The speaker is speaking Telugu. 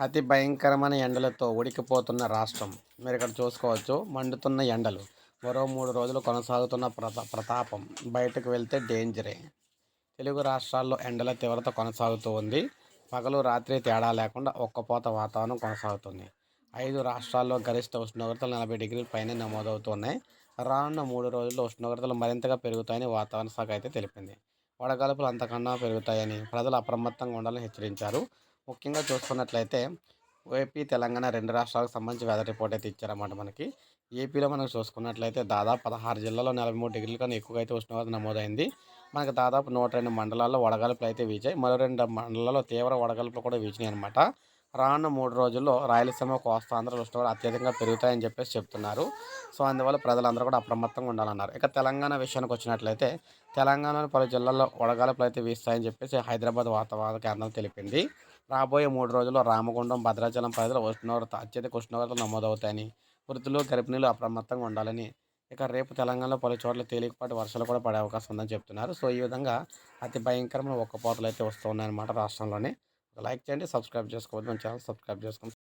అతి భయంకరమైన ఎండలతో ఉడికిపోతున్న రాష్ట్రం. మీరు ఇక్కడ చూసుకోవచ్చు మండుతున్న ఎండలు. మరో మూడు రోజులు కొనసాగుతున్న ప్రతా ప్రతాపం. బయటకు వెళ్తే డేంజరే. తెలుగు రాష్ట్రాల్లో ఎండల తీవ్రత కొనసాగుతూ ఉంది. పగలు రాత్రి తేడా లేకుండా ఒక్కపోత వాతావరణం కొనసాగుతుంది. ఐదు రాష్ట్రాల్లో గరిష్ట ఉష్ణోగ్రతలు నలభై డిగ్రీల పైన నమోదవుతున్నాయి. రానున్న మూడు రోజుల్లో ఉష్ణోగ్రతలు మరింతగా పెరుగుతాయని వాతావరణ శాఖ అయితే తెలిపింది. వడగలుపులు అంతకన్నా పెరుగుతాయని ప్రజలు అప్రమత్తంగా ఉండాలని హెచ్చరించారు. ముఖ్యంగా చూసుకున్నట్లయితే ఏపీ తెలంగాణ రెండు రాష్ట్రాలకు సంబంధించి వెదర్ రిపోర్ట్ అయితే ఇచ్చారన్నమాట మనకి. ఏపీలో మనం చూసుకున్నట్లయితే దాదాపు పదహారు జిల్లాలో నలభై మూడు డిగ్రీల కన్నా ఎక్కువగా అయితే ఉష్ణోగ్రత నమోదైంది. మనకి దాదాపు నూట రెండు మండలాల్లో వడగాల్పులు అయితే వీచాయి. మరో రెండు మండలాల్లో తీవ్ర వడగాల్పులు కూడా వీచినాయి అనమాట రానున్న మూడు రోజుల్లో రాయలసీమ కోస్తాంధ్ర ఉష్ణోగ్రత అత్యధికంగా పెరుగుతాయని చెప్పేసి చెప్తున్నారు. సో అందువల్ల ప్రజలందరూ కూడా అప్రమత్తంగా ఉండాలన్నారు. ఇక తెలంగాణ విషయానికి వచ్చినట్లయితే తెలంగాణలో పలు జిల్లాల్లో వడగాల్పులు అయితే వీస్తాయని చెప్పేసి హైదరాబాద్ వాతావరణ కేంద్రం తెలిపింది. రాబోయే మూడు రోజుల్లో రామగుండం భద్రాచలం పరిధిలో ఉష్ణోగ్రత అత్యధిక ఉష్ణోగ్రతలు నమోదవుతాయని వృద్ధులు గర్భిణీలు అప్రమత్తంగా ఉండాలని ఇక రేపు తెలంగాణలో పలు చోట్ల తేలికపాటి వర్షాలు కూడా పడే అవకాశం ఉందని చెప్తున్నారు. సో ఈ విధంగా అతి భయంకరమైన ఒక్కపోతలు అయితే వస్తున్నాయన్నమాట రాష్ట్రంలోనే. లైక్ చేయండి సబ్స్క్రైబ్ చేసుకోవద్దు. మన ఛానల్ సబ్స్క్రైబ్ చేసుకోండి.